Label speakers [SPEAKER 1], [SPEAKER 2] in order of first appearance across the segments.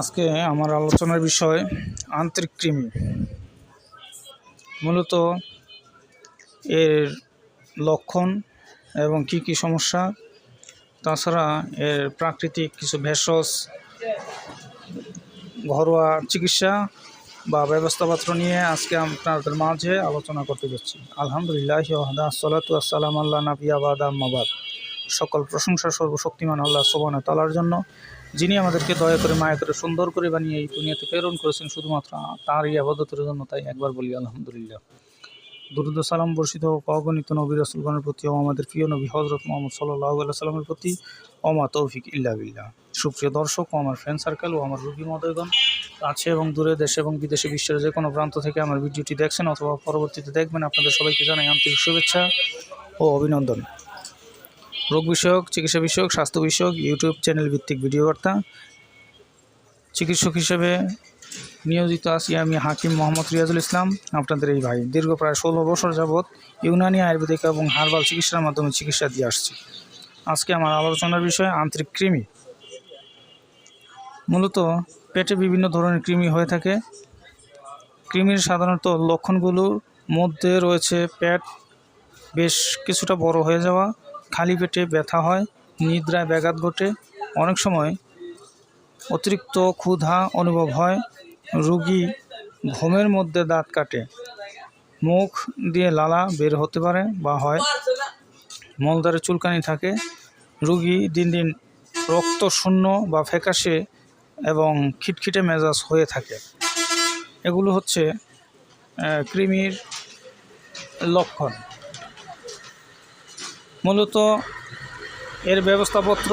[SPEAKER 1] আজকে আমার আলোচনার বিষয় আন্তরিক কৃমি। মূলত এর লক্ষণ এবং কি কি সমস্যা, তাছাড়া এর প্রাকৃতিক কিছু ভেষজ, ঘরোয়া চিকিৎসা বা ব্যবস্থাপত্র নিয়ে আজকে আপনাদের মাঝে আলোচনা করতে যাচ্ছি। আলহামদুলিল্লাহ সালাতু আসসালাম আল্লাহ নাবিয়া বাদা মাবাদ সকল প্রশংসা সর্বশক্তিমান আল্লাহ সোবানা তালার জন্য। যিনি আমাদেরকে দয়া করে, মায়া করে, সুন্দর করে বানিয়ে এই দুনিয়াতে প্রেরণ করেছেন, শুধুমাত্র তাঁর এই আবাদতের জন্য তাই একবার বলি, আলহামদুলিল্লাহ। দুরুদ সালাম বর্ষিত অগণিত নবী রাসুলগণের প্রতি ও আমাদের প্রিয় নবী হজরত মোহাম্মদ সাল্লাহ সাল্লামের প্রতি অমা তৌফিক ইল্লা বিল্লাহ। সুপ্রিয় দর্শক ও আমার ফ্রেন্ড সার্কেল ও আমার রুগী মদয়গণ আছে এবং দূরে দেশে এবং বিদেশে বিশ্বের যে কোনো প্রান্ত থেকে আমার ভিডিওটি দেখছেন অথবা পরবর্তীতে দেখবেন, আপনাদের সবাইকে জানাই আন্তরিক শুভেচ্ছা ও অভিনন্দন। রোগ বিষয়ক, চিকিৎসা বিষয়ক, স্বাস্থ্য বিষয়ক, ইউটিউব চ্যানেল ভিত্তিক ভিডিও বার্তা চিকিৎসক হিসেবে নিয়োজিত আছি আমি হাকিম মোহাম্মদ রিয়াজুল ইসলাম, আপনাদের এই ভাই। দীর্ঘ প্রায় ষোলো বছর যাবৎ ইউনানি আয়ুর্বেদিক এবং হার্বাল চিকিৎসার মাধ্যমে চিকিৎসা দিয়ে আসছি। আজকে আমার আলোচনার বিষয় আন্তরিক কৃমি। মূলত পেটে বিভিন্ন ধরনের কৃমি হয়ে থাকে। কৃমির সাধারণত লক্ষণগুলোর মধ্যে রয়েছে পেট বেশ কিছুটা বড় হয়ে যাওয়া খালি পেটে ব্যথা হয়, নিদ্রায় ব্যাঘাত ঘটে। অনেক সময় অতিরিক্ত ক্ষুধা অনুভব হয়, রুগী ঘুমের মধ্যে দাঁত কাটে। মুখ দিয়ে লালা বের হতে পারে বা হয় মলদারে চুলকানি থাকে। রুগী দিন দিন রক্ত শূন্য বা ফ্যাকাশে এবং খিটখিটে মেজাজ হয়ে থাকে। এগুলো হচ্ছে কৃমির লক্ষণ। মূলত এর ব্যবস্থাপত্র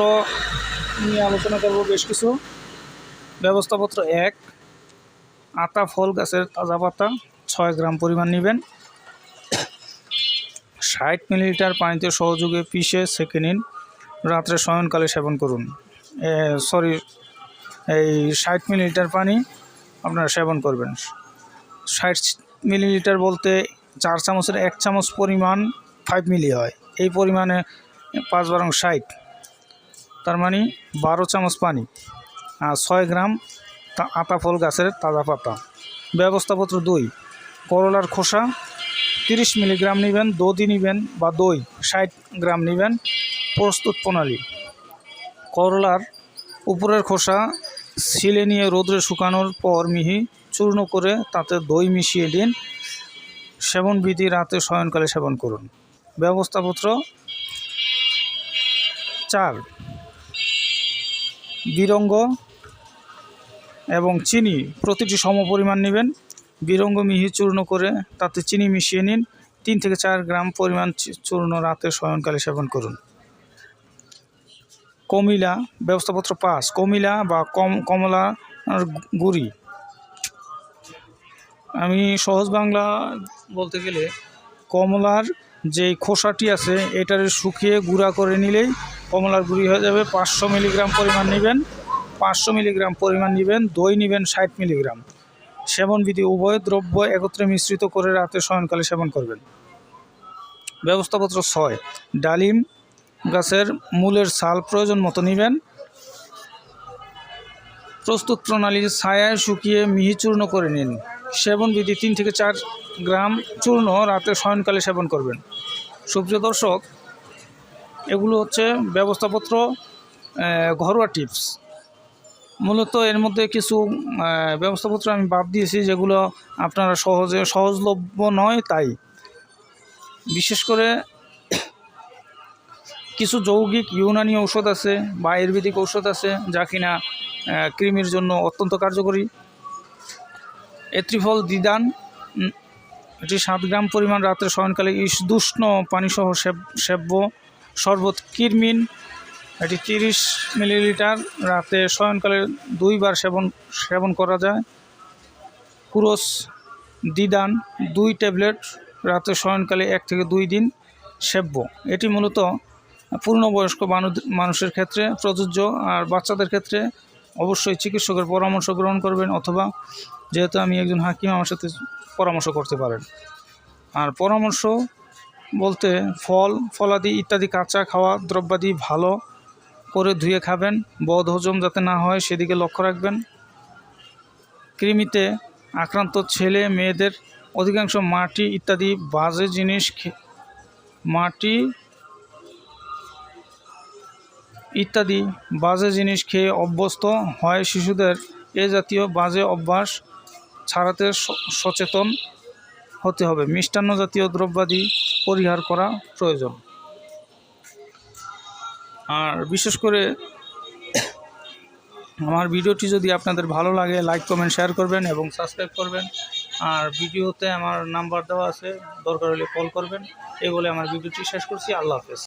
[SPEAKER 1] নিয়ে আলোচনা করব বেশ কিছু। ব্যবস্থাপত্র এক, আতা ফল গাছের তাজা পাতা, ছয় গ্রাম পরিমাণ নেবেন। ষাট মিলিলিটার পানিতে সহযোগে পিষে সেঁকে নিন। রাত্রে শয়নকালে সেবন করুন। সরি, এই ষাট মিলিলিটার পানি আপনারা সেবন করবেন। ষাট মিলিলিটার বলতে চার চামচের এক চামচ পরিমাণ ফাইভ মিলি হয়। এই পরিমাণে পাঁচ বারং ষাট। তার মানে বারো চামচ পানি আর ছয় গ্রাম আতা ফল গাছের তাজা পাতা। ব্যবস্থাপত্র দই, করলার খোসা তিরিশ মিলিগ্রাম নেবেন, দধি নেবেন বা দই ষাট গ্রাম নেবেন, প্রস্তুত প্রণালী। করলার উপরের খোসা ছিলে নিয়ে রোদ্রে শুকানোর পর মিহি চূর্ণ করে তাতে দই মিশিয়ে দিন। সেবন বিধি রাতে শয়নকালে সেবন করুন। ব্যবস্থাপত্র চার বিরঙ্গ এবং চিনি প্রতিটি সমপরিমাণ নেবেন। বিরঙ্গ মিহি চূর্ণ করে তাতে চিনি মিশিয়ে নিন। তিন থেকে চার গ্রাম পরিমাণ চূর্ণ রাতে শয়নকালে সেবন করুন। কমিলা, ব্যবস্থাপত্র পাঁচ, কমিলা বা কম, কমলা গুড়ি। আমি সহজ বাংলা বলতে গেলে কমলার যে খোসাটি আছে, এটার শুকিয়ে গুঁড়া করে নিলেই কমলার গুঁড়ি হয়ে যাবে। পাঁচশো মিলিগ্রাম পরিমাণ নেবেন, পাঁচশো মিলিগ্রাম পরিমাণ নেবেন, দই নেবেন ষাট মিলিগ্রাম। সেবনবিধি উভয় দ্রব্য একত্রে মিশ্রিত করে রাতে শয়নকালে সেবন করবেন। ব্যবস্থাপত্র ছয়, ডালিম গাছের মূলের ছাল প্রয়োজন মতো নেবেন। প্রস্তুত প্রণালীর ছায়ায় শুকিয়ে মিহিচূর্ণ করে নিন। সেবন বিধি তিন থেকে চার গ্রাম চূর্ণ রাতে শয়নকালে সেবন করবেন। সুপ্রিয় দর্শক, এগুলো হচ্ছে ব্যবস্থাপত্র ঘরোয়া টিপস। মূলত এর মধ্যে কিছু ব্যবস্থাপত্র আমি বাদ দিয়েছি যেগুলো আপনারা সহজে, সহজলভ্য নয় তাই। বিশেষ করে কিছু যৌগিক ইউনানি ঔষধ আছে বা আয়ুর্বেদিক ঔষধ আছে যা কিনা কৃমির জন্য অত্যন্ত কার্যকরী। এত্রিফল দিদান উম, এটি সাত গ্রাম পরিমাণ রাত্রে শয়নকালে ইসদুষ্ণ পানিসহ সেব- সেব্য শরবত কিরমিন এটি তিরিশ মিলিলিটার রাতে শয়নকালে দুইবার সেবন সেবন করা যায়। কুরস দিদান দুই ট্যাবলেট রাতে শয়নকালে এক থেকে দুই দিন সেব্য। এটি মূলত পূর্ণবয়স্ক মানুষের ক্ষেত্রে প্রযোজ্য আর বাচ্চাদের ক্ষেত্রে অবশ্যই চিকিৎসকের পরামর্শ গ্রহণ করবেন অথবা যেহেতু আমি একজন হাকিম, আমার সাথে পরামর্শ করতে পারেন। আর পরামর্শ বলতে ফল, ফলাদি ইত্যাদি কাঁচা খাওয়া, দ্রব্যাদি ভালো করে ধুয়ে খাবেন। বদ হজম যাতে না হয় সেদিকে লক্ষ্য রাখবেন। কৃমিতে আক্রান্ত ছেলে মেয়েদের অধিকাংশ মাটি ইত্যাদি বাজে জিনিস মাটি ইত্যাদি বাজে জিনিস খেয়ে অভ্যস্ত হয় শিশুদের। এ জাতীয় বাজে অভ্যাস ছাড়াতে সচেতন হতে হবে। মিষ্টান্ন জাতীয় দ্রব্যাদি পরিহার করা প্রয়োজন। আর বিশেষ করে আমার ভিডিওটি যদি আপনাদের ভালো লাগে, লাইক, কমেন্ট, শেয়ার করবেন এবং সাবস্ক্রাইব করবেন। আর ভিডিওতে আমার নাম্বার দেওয়া আছে, দরকার হলে কল করবেন। এই বলে আমার ভিডিওটি শেষ করছি। আল্লাহ হাফেজ।